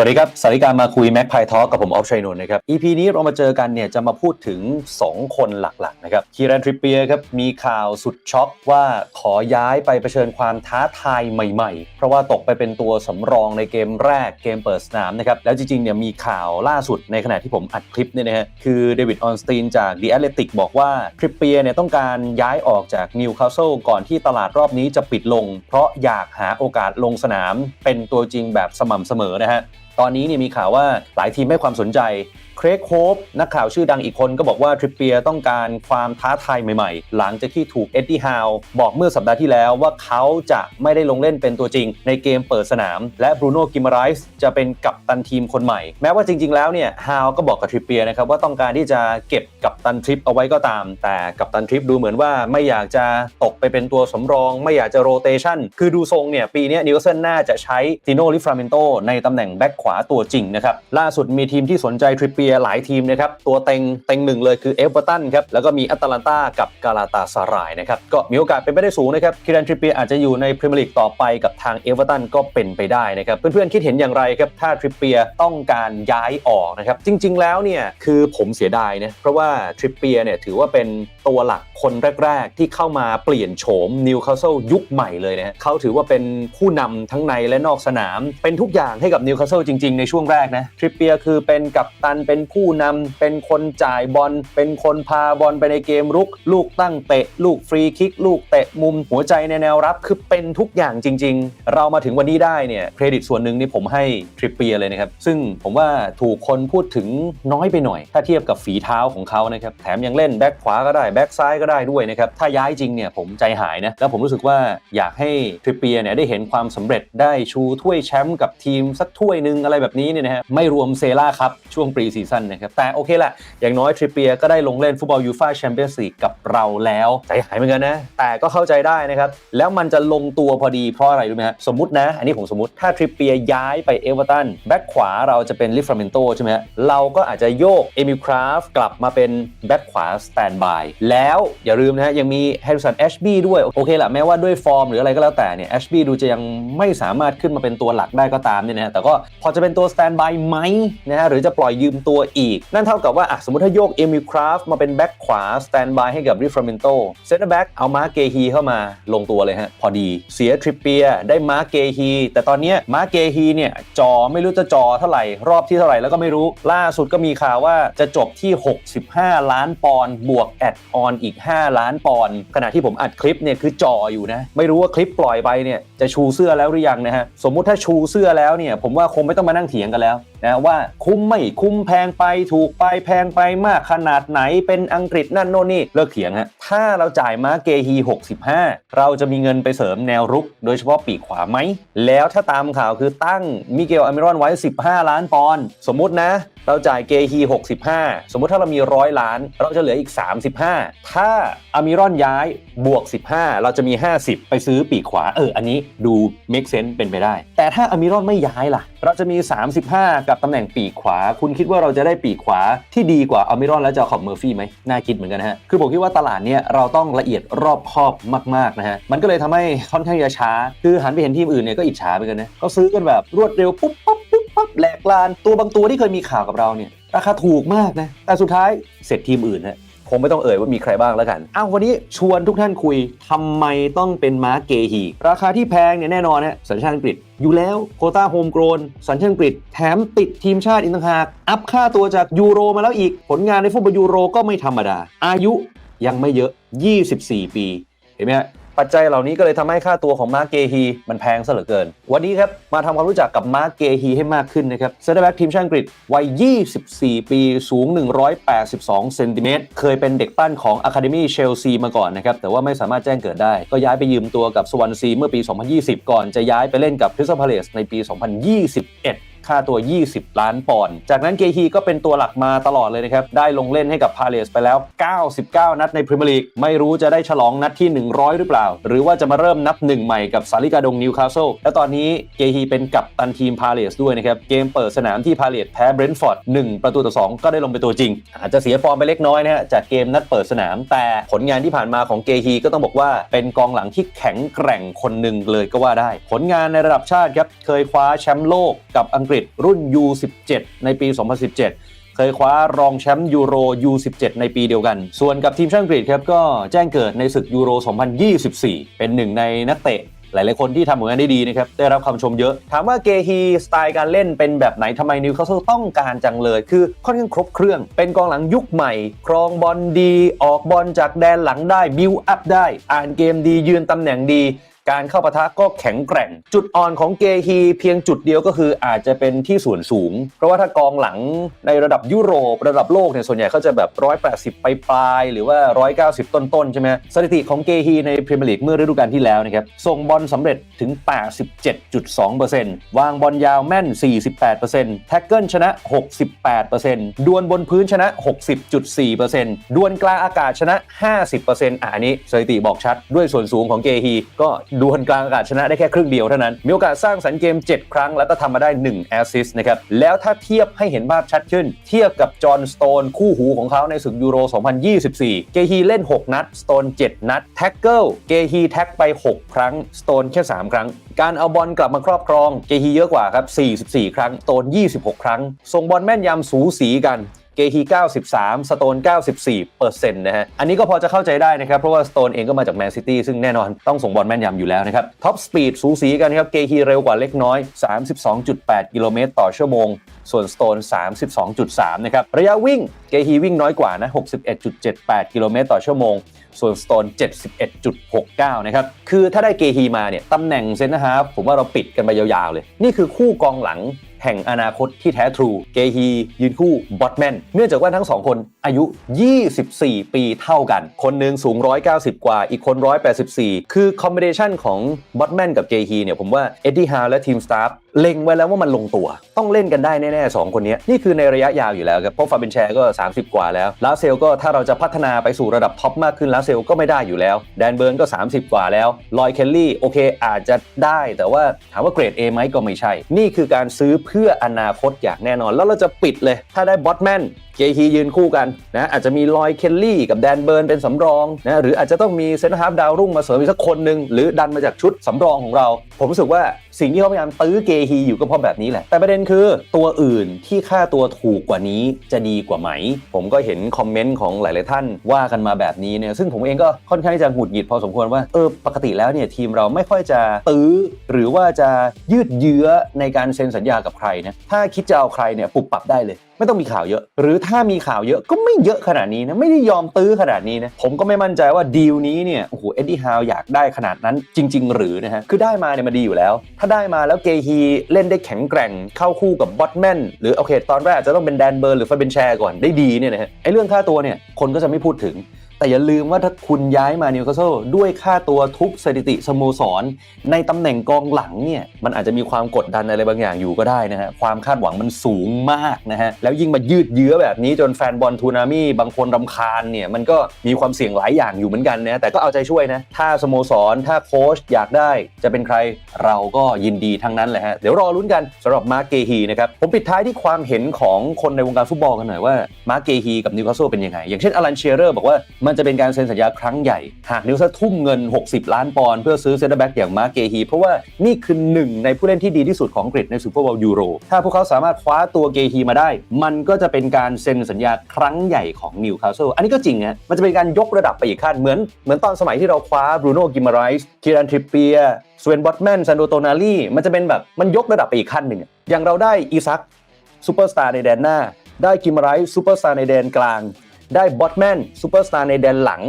สวัสดีครับสวัสดีการมาคุยแม็กไพทอกับผมออฟชัยนนท์นะครับ EP นี้เรามาเจอกันเนี่ยจะมาพูดถึง 2 คนหลักๆนะครับคีรันทริปเปียครับมีข่าวสุดช็อกว่าขอย้ายไปเผชิญความท้าทายใหม่ๆ เพราะว่าตกไปเป็นตัวสำรองในเกมแรกเกมเปิดสนามนะครับ แล้วจริงๆเนี่ยมีข่าวล่าสุดในขณะที่ผมอัดคลิปเนี่ยนะฮะคือเดวิดออนสตีนจาก The Athletic บอกว่าทริปเปียเนี่ยต้องการย้ายออกจากนิวคาสเซิลก่อนที่ตลาดรอบนี้จะปิดลง เพราะอยากหาโอกาสลงสนามเป็นตัวจริงแบบสม่ำเสมอนะฮะ ตอนนี้เนี่ยมีข่าวว่าหลายทีมให้ความสนใจ เครกโฮปนักข่าวชื่อดังอีกคนก็บอกว่าทริปเปียต้องการความท้าทายใหม่ๆ หลังจากที่ถูกเอ็ดดี้ฮาวบอกเมื่อสัปดาห์ที่แล้วว่าเขาจะไม่ได้ลงเล่นเป็นตัวจริง ในเกมเปิดสนาม และบรูโน่กิมไรส์จะเป็นกัปตันทีมคนใหม่ แม้ว่าจริงๆแล้วเนี่ยฮาวก็บอกกับทริปเปียนะครับว่าต้องการที่จะเก็บกัปตันทริปเอาไว้ก็ตาม แต่กัปตันทริปดูเหมือนว่าไม่อยากจะตกไปเป็นตัวสำรอง ไม่อยากจะโรเตชันคือดูทรงเนี่ยปีนี้นิวเซิลน่าจะใช้ติโนลิฟราเมนโตในตำแหน่งแบ็คขวาตัวจริงนะครับล่าสุดมีทีมที่สนใจทริปเปียหลายทีมนะครับ ตัวเต็งเต็งหนึ่งเลยคือเอเวอร์ตันครับ แล้วก็มีแอตแลนตากับกาลาตาสารายนะครับ ก็มีโอกาสเป็นไปได้สูงนะครับคิรันทริปเปียอาจจะอยู่ในพรีเมียร์ลีกต่อไปกับทางเอเวอร์ตันก็เป็นไปได้นะครับ เพื่อนๆ คิดเห็นอย่างไรครับ ถ้าทริปเปียต้องการย้ายออกนะครับ จริง ๆ แล้วเนี่ยคือผมเสียดายนะ เพราะว่าทริปเปียเนี่ยถือว่าเป็นตัวหลักคนแรก ๆ ที่เข้ามาเปลี่ยนโฉมนิวคาสเซิลยุคใหม่เลยนะฮะเขาถือว่าเป็นผู้นำทั้งในและนอกสนาม เป็นทุกอย่างให้กับนิวคาสเซิลจริง ๆ ในช่วงแรกนะทริปเปียคือเป็นกัปตันเป็น็นผู้นำเป็นคนจ่ายบอล เป็นคนพาบอลไปในเกมรุก ลูกตั้งเตะ ลูกฟรีคิก ลูกเตะมุม หัวใจในแนวรับ คือเป็นทุกอย่างจริง ๆ เรามาถึงวันนี้ได้เนี่ยเครดิตส่วนหนึ่งนี่ผมให้ทริปเปียเลยนะครับ ซึ่งผมว่าถูกคนพูดถึงน้อยไปหน่อย ถ้าเทียบกับฝีเท้าของเขานะครับ แถมยังเล่นแบ็คขวาก็ได้แบ็คซ้ายก็ได้ด้วยนะครับ ถ้าย้ายจริงเนี่ยผมใจหายนะ แล้วผมรู้สึกว่าอยากให้ทริปเปียเนี่ยได้เห็นความสำเร็จได้ชูถ้วยแชมป์กับทีมสักถ้วยหนึ่งอะไรแบบนี้เนี่ยนะฮะ ไม่รวมเซล่าครับช่วงปรีซีซั่นนะครับ แต่โอเคแหละ อย่างน้อยทริปเปียก็ได้ลงเล่นฟุตบอลยูฟ่าแชมเปี้ยนส์ลีกกับเราแล้ว ใจหายเหมือนกันนะ แต่ก็เข้าใจได้นะครับ แล้วมันจะลงตัวพอดีเพราะอะไรรู้ไหมฮะ สมมตินะ อันนี้ผมสมมติ ถ้าทริปเปียย้ายไปเอเวอร์ตันแบ็คขวาเราจะเป็นลิฟราเมนโตใช่ไหมฮะ เราก็อาจจะโยกเอมิลคราฟกลับมาเป็นแบ็คขวาสแตนบายแล้วอย่าลืมนะฮะยังมีแฮร์ริสันแอชบีด้วยโอเคแหละแม้ว่าด้วยฟอร์มหรืออะไรก็แล้วแต่เนี่ยแอชบีดูจะยังไม่สามารถขึ้นมาเป็นตัวหลักได้ก็ตามเนี่ยนะแต่ก็พอจะเป็นตัวสแตนบายไหมนะฮะหรือจะปล่อยยืมตัวอีก นั่นเท่ากับว่าสมมติถ้าโยกเอมิลคราฟมาเป็นแบ็คขวาสแตนบายให้กับริฟราเมนโตเซนเตอร์แบ็กเอามาร์เกฮีเข้ามาลงตัวเลยฮะ พอดีเสียทริปเปียได้มาร์เกฮีแต่ตอนนี้มาร์เกฮีเนี่ยจอไม่รู้จะจอเท่าไหร่ รอบที่เท่าไหร่แล้วก็ไม่รู้ล่าสุดก็มีข่าวว่าจะจบที่ 65 ล้านปอนด์บวกแอดออนอีก 5 ล้านปอนด์ขณะที่ผมอัดคลิปเนี่ยคือจออยู่นะ ไม่รู้ว่าคลิปปล่อยไปเนี่ยจะชูเสื้อแล้วหรือยังนะฮะสมมุติถ้าชูเสื้อแล้วเนี่ยผมว่าคงไม่ต้องมานั่งเถียงกันแล้วนะว่าคุ้มไม่คุ้มแพงไปถูกไปแพงไปมากขนาดไหนเป็นอังกฤษนั่นโน่นนี่เลิกเถียงฮะถ้าเราจ่ายมาเกฮี 65 เราจะมีเงินไปเสริมแนวรุก โดยเฉพาะปีกขวาไหม แล้วถ้าตามข่าวคือตั้งมิเกลอเมรอนไว้ 15 ล้านปอนด์สมมุตินะ เราจ่ายเกฮี65 สมมุติถ้าเรามีร้อยล้าน เราจะเหลืออีก 35 ถ้าอามิรอนย้ายบวก 15 เราจะมี 50 ไปซื้อปีกขวา เออ อันนี้ดู make sense เป็นไปได้ แต่ถ้าอามิรอนไม่ย้ายล่ะ เราจะมี 35 กับตำแหน่งปีกขวา คุณคิดว่าเราจะได้ปีกขวาที่ดีกว่าอามิรอนและจาขอบเมอร์ฟี่ไหมน่าคิดเหมือนกันฮะ คือผมคิดว่าตลาดเนี้ยเราต้องละเอียดรอบคอบมากๆนะฮะ มันก็เลยทำให้ค่อนข้างจะช้า คือหันไปเห็นทีมอื่นเนี่ยก็อิจฉาไปกันนะเขาซื้อกันแบบรวดเร็วปุ๊บปั๊บ ปั๊บแหลกลานตัวบางตัวที่เคยมีข่าวกับเราเนี่ยราคาถูกมากนะแต่สุดท้ายเสร็จทีมอื่นฮะคงไม่ต้องเอ่ยว่ามีใครบ้างแล้วกันอ้าววันนี้ชวนทุกท่านคุยทำไมต้องเป็นมาเกฮี ราคาที่แพงเนี่ยแน่นอนฮะสัญชาติอังกฤษ อยู่แล้วโคต้าโฮมโกรนสัญชาติอังกฤษ แถมติดทีมชาติอีกต่างหาก อัพค่าตัวจากยูโรมาแล้วอีก ผลงานในฟุตบอลยูโรก็ไม่ธรรมดา อายุยังไม่เยอะ 24 ปี เห็นไหมฮะ ปัจจัยเหล่านี้ก็เลยทำให้ค่าตัวของมาร์เกฮีมันแพงซะเหลือเกิน วันนี้ครับมาทำความรู้จักกับมาร์เกฮีให้มากขึ้นนะครับเซนเตอร์แบ็กทีมชาติอังกฤษวัย 24 ปีสูง 182 เซนติเมตรเคยเป็นเด็กปั้นของ Academy Chelsea มาก่อนนะครับ แต่ว่าไม่สามารถแจ้งเกิดได้ ก็ย้ายไปยืมตัวกับสว a นซีเมื่อปี 2020 ก่อนจะย้ายไปเล่นกับ Crystal Palace ในปี 2021 ค่าตัว 20 ล้านปอนด์ จากนั้นเกฮีก็เป็นตัวหลักมาตลอดเลยนะครับ ได้ลงเล่นให้กับพาเลสไปแล้ว 99 นัดในพรีเมียร์ลีก ไม่รู้จะได้ฉลองนัดที่ 100 หรือเปล่า หรือว่าจะมาเริ่มนับหนึ่งใหม่กับซาลิกาดงนิวคาสเซิล และตอนนี้เกฮีเป็นกัปตันทีมพาเลสด้วยนะครับ เกมเปิดสนามที่พาเลสแพ้เบรนท์ฟอร์ด 1 ประตูต่อ 2 ก็ได้ลงเป็นตัวจริง อาจจะเสียฟอร์มไปเล็กน้อยนะฮะ จากเกมนัดเปิดสนาม แต่ผลงานที่ผ่านมาของเกฮีก็ต้องบอกว่าเป็นกองหลังที่แข็งแกร่งคนหนึ่งเลยก็ว่าได้ ผลงานในระดับชาติครับ เคยคว้าแชมป์โลกกับอังกฤษฤษรุ่น U17 ในปี 2017 เคยคว้ารองแชมป์ยูโร U17 ในปีเดียวกัน ส่วนกับทีมชาติอังกฤษครับก็แจ้งเกิดในศึกยูโร 2024 เป็นหนึ่งในนักเตะหลาย ๆ คนที่ทำผลงานได้ดีนะครับ ได้รับคำชมเยอะ ถามว่าเกฮีสไตล์การเล่นเป็นแบบไหนทำไมนิวคาสเซิลต้องการจังเลย คือค่อนข้างครบเครื่อง เป็นกองหลังยุคใหม่ ครองบอลดี ออกบอลจากแดนหลังได้ บิวอัพได้ อ่านเกมดียืนตำแหน่งดี การเข้าปะทะก็แข็งแกร่ง จุดอ่อนของเกฮีเพียงจุดเดียวก็คืออาจจะเป็นที่ส่วนสูง เพราะว่าถ้ากองหลังในระดับยุโรประดับโลกเนี่ยส่วนใหญ่เขาจะแบบ 180 ไปปลายหรือว่า 190 ต้นๆใท็สถิติของเกฮีในพรีเมียร์ลีกเมื่อฤดูกาลที่แล้วนะครับส่งบอลสำเร็จถึง 87.2%วางบอลยาวแม่น 48%แท็กเกิลชนะ 68%ดวลบนพื้นชนะ 60.4%ดวลกลางอากาศชนะ 50%อะอันนี้สถิติบอกชัดด้วยส่วนสูงของเกฮีก็ดวลกลางอากาศชนะได้แค่ครึ่งเดียวเท่านั้น มีโอกาสสร้างสรรค์เกม 7 ครั้งแล้วก็ทำมาได้ 1 แอสซิสต์นะครับ แล้วถ้าเทียบให้เห็นภาพชัดขึ้น เทียบกับจอห์นสโตนคู่หูของเขาในศึกยูโร 2024 เกฮีเล่น 6 นัด สโตน 7 นัด แท็กเกิล เกฮีแท็กไป 6 ครั้ง สโตนแค่ 3 ครั้ง การเอาบอลกลับมาครอบครอง เกฮีเยอะกว่าครับ 44 ครั้ง สโตน 26 ครั้ง ส่งบอลแม่นยำสูสีกัน เกฮี 93 สโตน 94เปอร์เซ็นต์นะฮะ อันนี้ก็พอจะเข้าใจได้นะครับ เพราะว่าสโตนเองก็มาจากแมนซิตี้ซึ่งแน่นอนต้องส่งบอลแม่นยำอยู่แล้วนะครับ ท็อปสปีดสูสีกันครับ เกฮีเร็วกว่าเล็กน้อย 32.8 กิโลเมตรต่อชั่วโมง ส่วนสโตน 32.3 นะครับ ระยะวิ่งเกฮีวิ่งน้อยกว่านะ 61.78 กิโลเมตรต่อชั่วโมง ส่วนสโตน 71.69 นะครับ คือถ้าได้เกฮีมาเนี่ยตำแหน่งเซนต์ฮาร์ฟผมว่าเราปิดกันไปยาวๆเลย นี่คือคู่กองหลัง แห่งอนาคตที่แท้ทรู เกฮี ยืนคู่บอตแมนเนื่องจากว่าทั้งสองคนอายุ 24 ปีเท่ากัน คนหนึ่งสูง 190 กว่า อีกคน 184 คือคอมบิเนชันของบอตแมนกับเกฮีเนี่ยผมว่าเอ็ดดี้ฮาและทีมสตาฟเล็งไว้แล้วว่ามันลงตัว ต้องเล่นกันได้แน่ๆสองคนนี้นี่คือในระยะยาวอยู่แล้วครับเพราะฟาเบนแชร์ก็ 30 กว่าแล้วลาเซลก็ถ้าเราจะพัฒนาไปสู่ระดับท็อปมากขึ้นลาเซลก็ไม่ได้อยู่แล้ว แดนเบิร์นก็ 30 กว่าแล้วลอยเคลลี่โอเคอาจจะได้ แต่ว่าถามว่าเกรด A ไหมก็ไม่ใช่ นี่คือการซื้อเพื่ออนาคตอย่างแน่นอน แล้วเราจะปิดเลย ถ้าได้บอตแมนเกฮียืนคู่กันนะอาจจะมีลอยเคลลี่กับแดนเบิร์นเป็นสำรองนะหรืออาจจะต้องมีเซนต์ฮาร์ฟดาวรุ่งมาเสริมอีกสักคนหนึ่งหรือดันมาจากชุดสำรองของเรา ผมรู้สึกว่าสิ่งที่เขาพยายามตื้อเกฮีอยู่ก็เพราะแบบนี้แหละ แต่ประเด็นคือตัวอื่นที่ค่าตัวถูกกว่านี้จะดีกว่าไหม ผมก็เห็นคอมเมนต์ของหลาย ๆ ท่านว่ากันมาแบบนี้เนี่ยซึ่งผมเองก็ค่อนข้างจะหงุดหงิดพอสมควรว่าเออปกติแล้วเนี่ยทีมเราไม่ค่อยจะตื้อ หรือว่าจะยืดเยื้อในการเซ็นสัญญากับใครนะถ้าคิดจะเอาใครเนี่ยปรับปรับได้เลย ไม่ต้องมีข่าวเยอะ หรือถ้ามีข่าวเยอะก็ไม่เยอะขนาดนี้นะไม่ได้ยอมตื้อขนาดนี้นะผมก็ไม่มั่นใจว่าดีลนี้เนี่ยโอ้โหเอ็ดดี้ฮาวอยากได้ขนาดนั้นจริง ๆ หรือนะฮะคือได้มาเนี่ยมันดีอยู่แล้ว ถ้าได้มาแล้วเกฮีเล่นได้แข็งแกร่งเข้าคู่กับบอตแมนหรือโอเค ตอนแรกอาจจะต้องเป็นแดนเบิร์นหรือฟาเบนแชร์ก่อนได้ดีเนี่ยนะฮะไอ้เรื่องค่าตัวเนี่ยคนก็จะไม่พูดถึง แต่อย่าลืมว่าถ้าคุณย้ายมานิวคาสเซิลด้วยค่าตัวทุบสถิติสโมสร ในตำแหน่งกองหลังเนี่ยมันอาจจะมีความกดดันอะไรบางอย่างอยู่ก็ได้นะฮะความคาดหวังมันสูงมากนะฮะแล้วยิ่งมายืดเยื้อแบบนี้จนแฟนบอลทูนามี่บางคนรำคาญเนี่ยมันก็มีความเสี่ยงหลายอย่างอยู่เหมือนกันนะแต่ก็เอาใจช่วยนะถ้าสโมสรถ้าโค้ชอยากได้จะเป็นใครเราก็ยินดีทั้งนั้นแหละฮะเดี๋ยวรอลุ้นกันสำหรับมาร์เกฮีนะครับผมปิดท้ายที่ความเห็นของคนในวงการฟุตบอลกันหน่อยว่ามาร์เกฮีกับนิวคาสเซิลเป็นยังไงอย่างเช่นอลันเชียร์บอกว่ามันจะเป็นการเซ็นสัญญาครั้งใหญ่ หากนิวเซิลทุ่มเงิน 60 ล้านปอนด์เพื่อซื้อเซนเตอร์แบ็กอย่างมาเกฮี เพราะว่านี่คือหนึ่งในผู้เล่นที่ดีที่สุดของอังกฤษในซูเปอร์บอลยูโรถ้าพวกเขาสามารถคว้าตัวเกฮีมาได้ มันก็จะเป็นการเซ็นสัญญาครั้งใหญ่ของนิวคาสเซิลอันนี้ก็จริงนะมันจะเป็นการยกระดับไปอีกขั้นเหมือนเหมือนตอนสมัยที่เราคว้าบรูโน่กิมมาไรส์คีรันทริปเปียสเวนบอตแมนซันโดโตนาลีมันจะเป็นแบบมันยกระดับไปอีกขั้นหนึ่งอย่างเราได้อีซักซูเปอร์สตาร์ในแดนหน้าได้กิมไรส์ซูเปอร์สตาร์ในแดนกลาง ได้บอตแมนซูเปอร์สตาร์ในแดนหลัง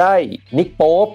ได้นิกโป๊ป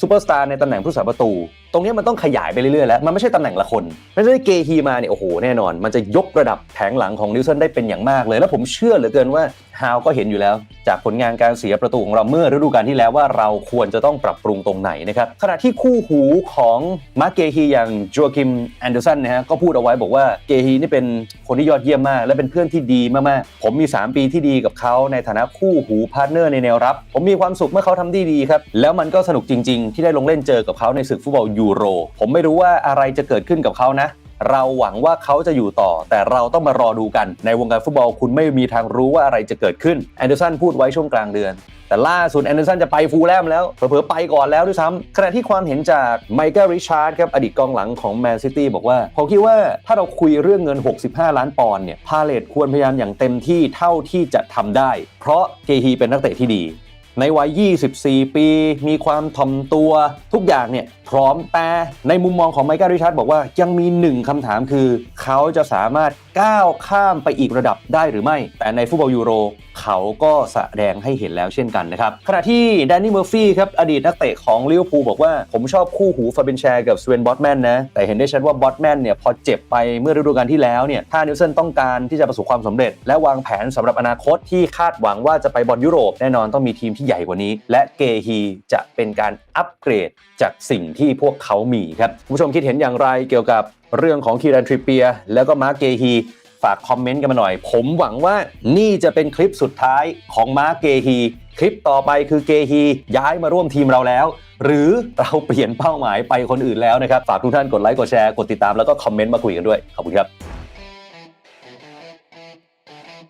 ซูเปอร์สตาร์ในตำแหน่งผู้สาประตู ตรงนี้มันต้องขยายไปเรื่อยๆแล้ว มันไม่ใช่ตำแหน่งละคนไม่ใช่เกฮีมาเนี่ยโอ้โหแน่นอน มันจะยกระดับแผงหลังของนิวเซนได้เป็นอย่างมากเลย แล้วผมเชื่อเหลือเกินว่า ฮาวก็เห็นอยู่แล้ว จากผลงานการเสียประตูของเราเมื่อฤดูกาลที่แล้วว่าเราควรจะต้องปรับปรุงตรงไหนนะครับขณะที่คู่หูของมาร์เกฮีอย่างโจคิมแอนเดอร์สันนะฮะก็พูดเอาไว้บอกว่าเกฮีนี่เป็นคนที่ยอดเยี่ยมมาก และเป็นเพื่อนที่ดีมากๆผมมี 3 ปีที่ดีกับเขาในฐานะคู่หูพาร์ทเนอร์ในแนวรับ ผมมีความสุขเมื่อเขาทำได้ดีครับแล้วมันก็สนุกจริง ๆ ที่ได้ลงเล่นเจอกับเขาในศึกฟุตบอลยูโร ผมไม่รู้ว่าอะไรจะเกิดขึ้นกับเขานะ เราหวังว่าเขาจะอยู่ต่อ แต่เราต้องมารอดูกันในวงการฟุตบอลคุณไม่มีทางรู้ว่าอะไรจะเกิดขึ้นแอนเดอร์สันพูดไว้ช่วงกลางเดือน แต่ล่าสุดแอนเดอร์สันจะไปฟูลแลมแล้วเผลอๆไปก่อนแล้วด้วยซ้ำขณะที่ความเห็นจากไมเคิลริชาร์ดครับอดีตกองหลังของแมนซิตี้บอกว่าผมคิดว่าถ้าเราคุยเรื่องเงิน 65 ล้านปอนด์เนี่ยพาเลตควรพยายามอย่างเต็มที่เท่าที่จะทำได้ เพราะเกฮีเป็นนักเตะที่ดี ในวัย 24 ปี มีความถ่อมตัวทุกอย่างเนี่ยพร้อมแต่ในมุมมองของไมเคิลริชาร์ดบอกว่ายังมีหนึ่งคำถามคือ เขาจะสามารถก้าวข้ามไปอีกระดับได้หรือไม่ แต่ในฟุตบอลยูโร เขาก็แสดงให้เห็นแล้วเช่นกันนะครับ ขณะที่แดนนี่เมอร์ฟี่ครับ อดีตนักเตะของลิเวอร์พูลบอกว่า ผมชอบคู่หูฟาเบนแชร์กับสเวนบอตแมนนะ แต่เห็นได้ชัดว่าบอตแมนเนี่ยพอเจ็บไปเมื่อฤดูกาลที่แล้วเนี่ยถ้านิวเซนต้องการที่จะประสบความสำเร็จ และวางแผนสำหรับอนาคตที่คาดหวังว่าจะไปบอลยุโรปแน่นอนต้องมีทีมที่ใหญ่กว่านี้ และเกฮีจะเป็นการอัปเกรดจากสิ่งที่พวกเขามีครับผู้ชมคิดเห็นอย่างไรเกี่ยวกับเรื่องของคีรันทริเปีย แล้วก็มาร์กเกฮีฝากคอมเมนต์กันมาหน่อย ผมหวังว่านี่จะเป็นคลิปสุดท้ายของมาร์กเกฮีคลิปต่อไปคือเกฮีย้ายมาร่วมทีมเราแล้ว หรือเราเปลี่ยนเป้าหมายไปคนอื่นแล้วนะครับ ฝากทุกท่านกดไลค์กดแชร์กดติดตามแล้วก็คอมเมนต์มาคุยกันด้วย ขอบคุณครับ